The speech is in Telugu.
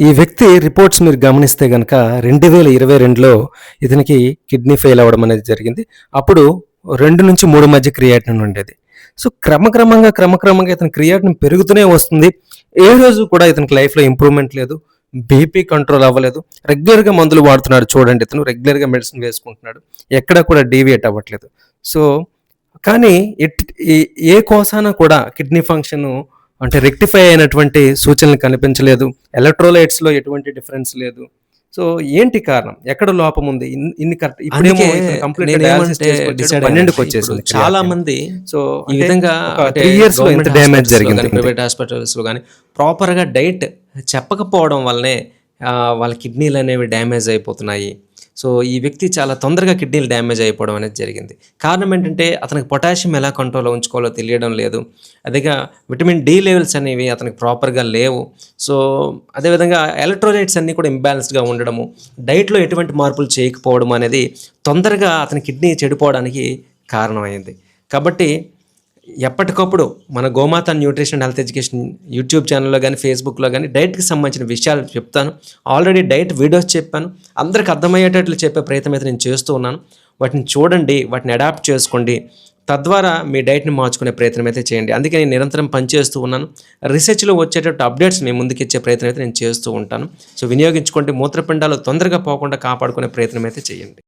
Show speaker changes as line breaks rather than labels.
ఈ వ్యక్తి రిపోర్ట్స్ మీరు గమనిస్తే గనక రెండు వేల ఇరవై రెండులో ఇతనికి కిడ్నీ ఫెయిల్ అవ్వడం అనేది జరిగింది. అప్పుడు రెండు నుంచి మూడు మధ్య క్రియాటిన్ ఉండేది. సో క్రమక్రమంగా క్రమక్రమంగా ఇతని క్రియాటిన్ పెరుగుతూనే వస్తుంది. ఏ రోజు కూడా ఇతనికి లైఫ్లో ఇంప్రూవ్మెంట్ లేదు. బీపీ కంట్రోల్ అవ్వలేదు. రెగ్యులర్గా మందులు వాడుతున్నాడు చూడండి ఇతను. రెగ్యులర్గా మెడిసిన్ వేసుకుంటున్నాడు. ఎక్కడ కూడా డీవియేట్ అవ్వట్లేదు. సో కానీ ఎట్ ఏ- ఏ కోసాన కూడా కిడ్నీ ఫంక్షన్ అంటే రెక్టిఫై అయినటువంటి సూచనలు కనిపించలేదు. ఎలక్ట్రోలైట్స్లో ఎటువంటి డిఫరెన్స్ లేదు. సో ఏంటి కారణం? ఎక్కడ లోపం ఉంది? ఇన్- ఇన్ని కరెక్ట్ ఇప్పుడేమో పన్నెండుకి. వచ్చేసింది
చాలా మంది
సో
ఈ విధంగా
ఇయర్స్లో డ్యామేజ్ జరిగింది.
ప్రైవేట్ హాస్పిటల్స్లో కానీ ప్రాపర్గా డైట్ చెప్పకపోవడం వల్లనే వాళ్ళ కిడ్నీలు అనేవి డ్యామేజ్ అయిపోతున్నాయి. సో ఈ వ్యక్తి చాలా తొందరగా కిడ్నీలు డ్యామేజ్ అయిపోవడం అనేది జరిగింది. కారణం ఏంటంటే అతనికి పొటాషియం ఎలా కంట్రోల్లో ఉంచుకోవాలో తెలియడం లేదు. అదేగా విటమిన్ డి లెవెల్స్ అనేవి అతనికి ప్రాపర్గా లేవు. సో అదేవిధంగా ఎలక్ట్రోలైట్స్ అన్నీ కూడా ఇంబ్యాలెన్స్డ్గా ఉండడము డైట్లో ఎటువంటి మార్పులు చేయకపోవడం అనేది తొందరగా అతని కిడ్నీ చెడిపోవడానికి కారణమైంది. కాబట్టి ఎప్పటికప్పుడు మన గోమాత న్యూట్రిషన్ హెల్త్ ఎడ్యుకేషన్ యూట్యూబ్ ఛానల్లో కానీ ఫేస్బుక్లో కానీ డైట్కి సంబంధించిన విషయాలు చెప్తాను. ఆల్రెడీ డైట్ వీడియోస్ చెప్పాను. అందరికి అర్థమయ్యేటట్లు చెప్పే ప్రయత్నం అయితే నేను చేస్తూ ఉన్నాను. వాటిని చూడండి వాటిని అడాప్ట్ చేసుకోండి. తద్వారా మీ డైట్ని మార్చుకునే ప్రయత్నం అయితే చేయండి. అందుకే నేను నిరంతరం పనిచేస్తూ ఉన్నాను. రీసెర్చ్లో వచ్చేటట్టు అప్డేట్స్ మీ ముందుకు ఇచ్చే ప్రయత్నం అయితే నేను చేస్తూ ఉంటాను. సో వినియోగించుకోండి. మూత్రపిండాలు తొందరగా పోకుండా కాపాడుకునే ప్రయత్నం అయితే చేయండి.